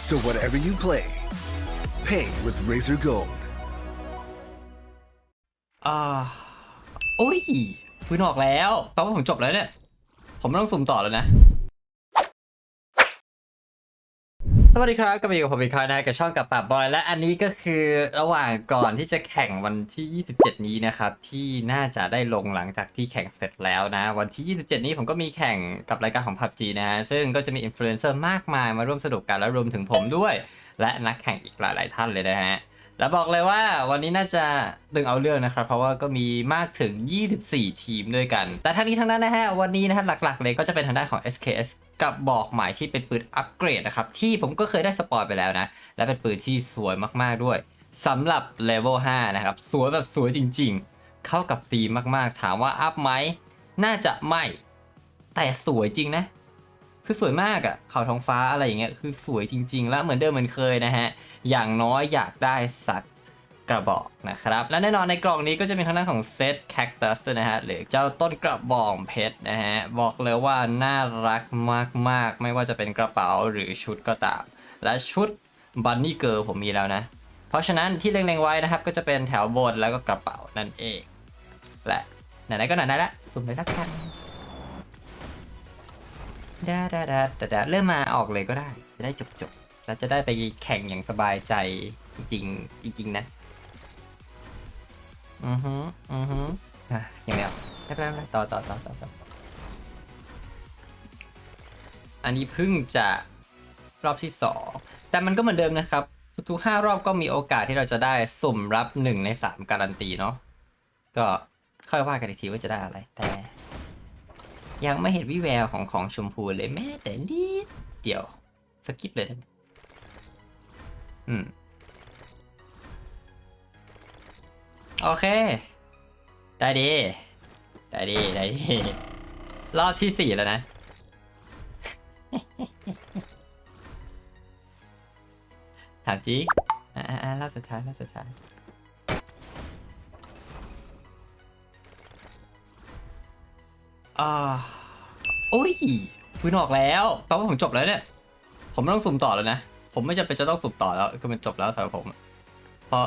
So whatever you play, pay with Razor Gold. อ่าโอ้ยพื้นออกแล้วแปลว่าผมจบแล้วเนี่ย ผมไม่ต้องสุ่มต่อแล้วนะ วัสดีครับกลับมาอยู่กับผมอีกครั้งนะกับช่องกับป่าบอย และอันนี้ก็คือระหว่างก่อนที่จะแข่งวันที่ 27 นี้นะครับ ที่น่าจะได้ลงหลังจากที่แข่งเสร็จแล้วนะ วันที่ 27 นี้ผมก็มีแข่งกับรายการของ PUBG นะฮะซึ่งก็จะมีอินฟลูเอนเซอร์มากมายมาร่วมสนุกกันและรวมถึงผมด้วย และนักแข่งอีกหลาย ๆ ท่านเลยนะฮะแล้วบอกเลยว่าวันนี้น่าจะดึงเอาเรื่องนะครับ เพราะว่าก็มีมากถึง 24 ทีมด้วยกัน แต่ทั้งนี้ทั้งนั้นนะฮะวันนี้นะฮะหลัก ๆ เลยก็จะเป็นทางด้านของ SKS กับบอกหมายที่เป็นปืนอัปเกรดนะครับ ที่ผมก็เคยได้สปอยไปแล้วนะ และเป็นปืนที่สวยมากๆด้วยสำหรับเลเวล5นะครับ สวยแบบสวยจริงๆ เข้ากับธีมมากๆ ถามว่าอัพไหม น่าจะไม่ แต่สวยจริงนะ คือสวยมากอะ่ะเขาท้องฟ้าอะไรอย่างเงี้ยคือสวยจริง ๆ แล้วเหมือนเดิมเหมือนเคยนะฮะ อย่างน้อยอยากได้สัก กระบอกนะครับ และแน่นอนในกล่องนี้ก็จะมีทางด้านของเซตแคคตัสนะฮะหรือเจ้าต้นกระบอกเพชรนะฮะบอกเลยว่าน่ารักมากๆ ไม่ว่าจะเป็นกระเป๋าหรือชุดก็ตาม และชุดบันนี่เกิร์ผมมีแล้วนะ เพราะฉะนั้นที่เล็งๆไว้นะครับ ก็จะเป็นแถวบนแล้วก็กระเป๋านั่นเอง และไหนๆก็ไหนๆละสุ่มเลยละกันดาดาดาดาดาเริ่มมาออกเลยก็ได้ จะได้จบๆแล้วจะได้ไปแข่งอย่างสบายใจจริงๆจริงๆนะ อือฮึอือฮึอะยังไม่ออกไม่เป็นไรไม่เป็นไรต่อต่อต่อต่อต่ออันนี้เพิ่งจะรอบที่สองแต่มันก็เหมือนเดิมนะครับ ทุกๆห้ารอบก็มีโอกาสที่เราจะได้สุ่มรับหนึ่งในสามการันตีเนาะก็ค่อยว่ากันอีกทีว่าจะได้อะไร แต่ ยังไม่เห็นวิแววของของชมพูเลยแม้แต่นิดเดียวสกิปเลยอืม โอเค ได้ดี ได้ดี ได้ดี รอบที่สี่แล้วนะ ถามจริงอ่าอ่ารอบสุดท้ายรอบสุดท้ายอ่าโอ้ยปืนออกแล้วแปลว่าผมจบแล้วเนี่ย ผมไม่ต้องสุ่มต่อแล้วนะ ผมไม่จำเป็นจะต้องสุ่มต่อแล้ว คือมันจบแล้วสำหรับผม เพราะ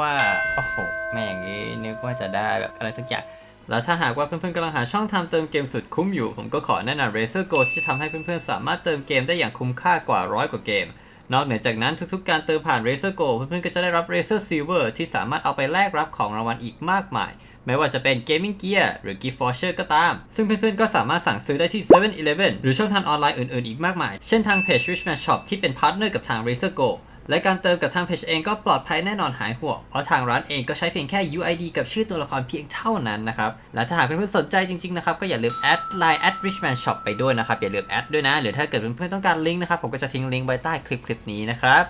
ว่า โอ้โหแม่อย่างงี้นึกว่าจะได้แบบอะไรสักอย่าง แล้วถ้าหากว่าเพื่อนๆกำลังหาช่องทางเติมเกมสุดคุ้มอยู่ ผมก็ขอแนะนำ Razer Go ที่จะทำให้เพื่อนๆสามารถเติมเกมได้อย่างคุ้มค่ากว่าร้อยกว่าเกม นอกเหนือจากนั้นทุกๆ การเติมผ่าน Razer Go เพื่อนๆก็จะได้รับ Razer Silver ที่สามารถเอาไปแลกรับของรางวัลอีกมากมายไม่ว่าจะเป็น Gaming Gear หรือ Gift Voucher ก็ตาม ซึ่งเพื่อนๆ ก็สามารถสั่งซื้อได้ที่ 7-Eleven หรือช่องทางออนไลน์อื่นๆ อีกมากมาย เช่นทางเพจ Richman Shop ที่เป็นพาร์ทเนอร์กับทาง Razer Go และการเติมกับทางเพจเองก็ปลอดภัยแน่นอนหายห่วง เพราะทางร้านเองก็ใช้เพียงแค่ UID กับชื่อตัวละครเพียงเท่านั้นนะครับ และถ้าหากเพื่อนๆสนใจจริงๆนะครับก็อย่าลืมแอดไลน์ at richman shop ไปด้วยนะครับ อย่าลืมแอดด้วยนะ หรือถ้าเกิดเพื่อนๆต้องการลิงก์นะครับผมก็จะทิ้งลิงก์ไว้ใต้คลิปคลิปนี้นะครับ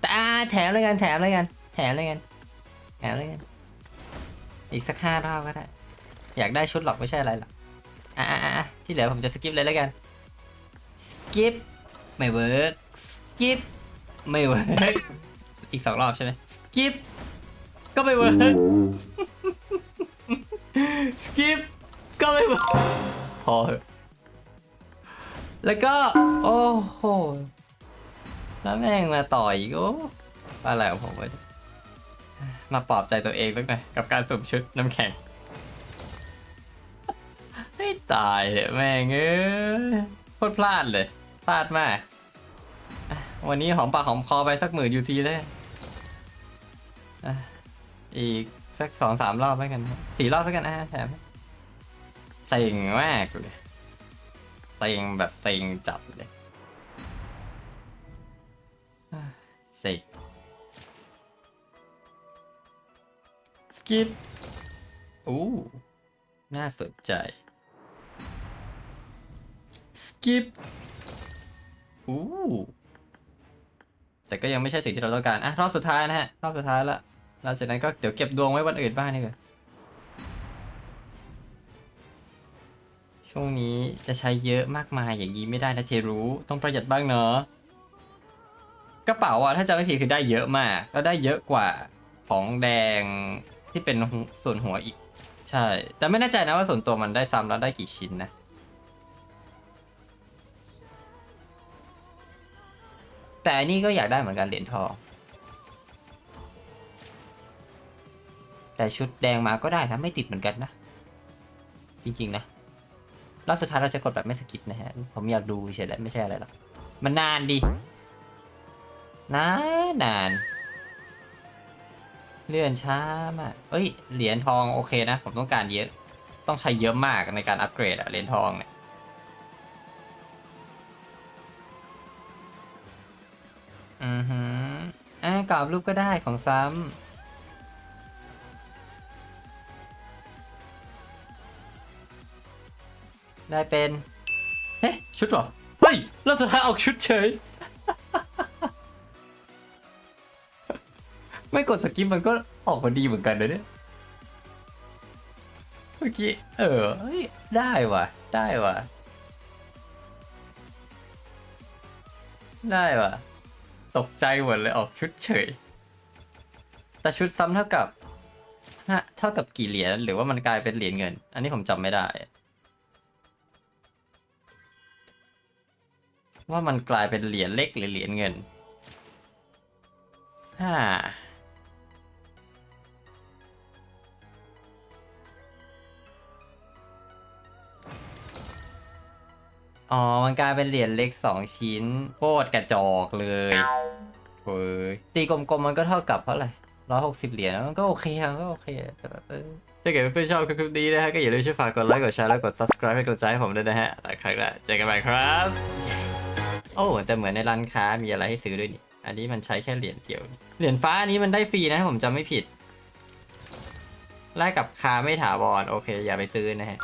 แต่แถมเลยกันแถมเลยกันแถมเลยกันแถมเลยกันอีกสักห้ารอบก็ได้อยากได้ชุดหรอกไม่ใช่อะไรหรอกอะอะอะที่เหลือผมจะสกิปเลยแล้วกันสกิปไม่เวิร์กสกิป ไม่เวิร์กอีกสองรอบใช่ไหมสกิปก็ไม่เวิร์กสกิปก็ไม่เวิร์กพอเถอะแล้วก็ โอ้โหแล้วแม่งมาต่ออีกโอ้อะไรของผมวะเนี่ยมาปลอบใจตัวเองสักหน่อยกับการสุ่มชุดน้ำแข็งให้ตายเถอะแม่งเอ้ยโคตรพลาดเลย พลาดมากอะ วันนี้หอมปากหอมคอไปสักหมื่นยูซีเลยอีกสักสองสามรอบแล้วกันสี่รอบแล้วกันอะแถมเซ็งมากเลยเซ็งแบบเซ็งจัดเลยอะเซ็งสกิปอู้น่าสนใจสกิปอู้ แต่ก็ยังไม่ใช่สิ่งที่เราต้องการอะรอบสุดท้ายนะฮะรอบสุดท้ายละหลังจากนั้นก็เดี๋ยวเก็บดวงไว้วันอื่นบ้างนี่กว่าช่วงนี้จะใช้เยอะมากมายอย่างนี้ไม่ได้นะเทรู้ต้องประหยัดบ้างเนาะกระเป๋าอะถ้าจะไม่ผิดคือได้เยอะมากแล้วได้เยอะกว่าของแดงที่เป็นส่วนหัวอีก ใช่ แต่ไม่แน่ใจนะว่าส่วนตัวมันได้ซ้ำแล้วได้กี่ชิ้นนะ แต่อันนี้ก็อยากได้เหมือนกันเหรียญทอง แต่ชุดแดงมาก็ได้นะไม่ติดเหมือนกันนะ จริงๆนะรอบสุดท้ายเราจะกดแบบไม่สกิปนะฮะ ผมอยากดูเฉยๆไม่ใช่อะไรหรอก มันนานดินานนาน เลื่อนช้ามาก เอ้ย เหรียญทองโอเคนะ ผมต้องการเยอะ ต้องใช้เยอะมากในการอัปเกรดอะเหรียญทองเนี่ย อือฮึอ่ากรอบรูปก็ได้ของซ้ำ ได้เป็น เฮ้ชุดเหรอ เฮ้ยแล้วสุดท้ายออกชุดเฉย ไม่กดสกิปมันก็ออกมาดีเหมือนกันเลยเนี่ย เมื่อกี้ เออได้ว่ะ ได้ว่ะ ได้ว่ะ ตกใจหมดเลยออกชุดเฉย แต่ชุดซ้ำเท่ากับฮะเท่ากับกี่เหรียญหรือว่ามันกลายเป็นเหรียญเงิน อันนี้ผมจำไม่ได้ ว่ามันกลายเป็นเหรียญเล็กหรือเหรียญเงินฮ่า อ๋อ มันกลายเป็นเหรียญเล็กสองชิ้น โคตรกระจอกเลยเฮ้ยตีกลมๆมันก็เท่ากับเท่าไหร่ร้อยหกสิบเหรียญมันก็โอเคอะก็โอเคอะแต่แบบถ้าเกิดเพื่อนๆชอบคลิปนี้นะฮะก็อย่าลืมช่วยฝากกดไลค์กดแชร์แล้วกด subscribe ให้กำลังใจให้ผมด้วยนะฮะหลายครั้งล้วเจอกันใหม่ครับ โอ้แต่เหมือนในร้านค้ามีอะไรให้ซื้อด้วยนี่อันนี้มันใช้แค่เหรียญเดียว เหรียญฟ้าอันนี้มันได้ฟรีนะผมจำไม่ผิดแลกกับคาไม่ถาวรโอเค อย่าไปซื้อนะฮะ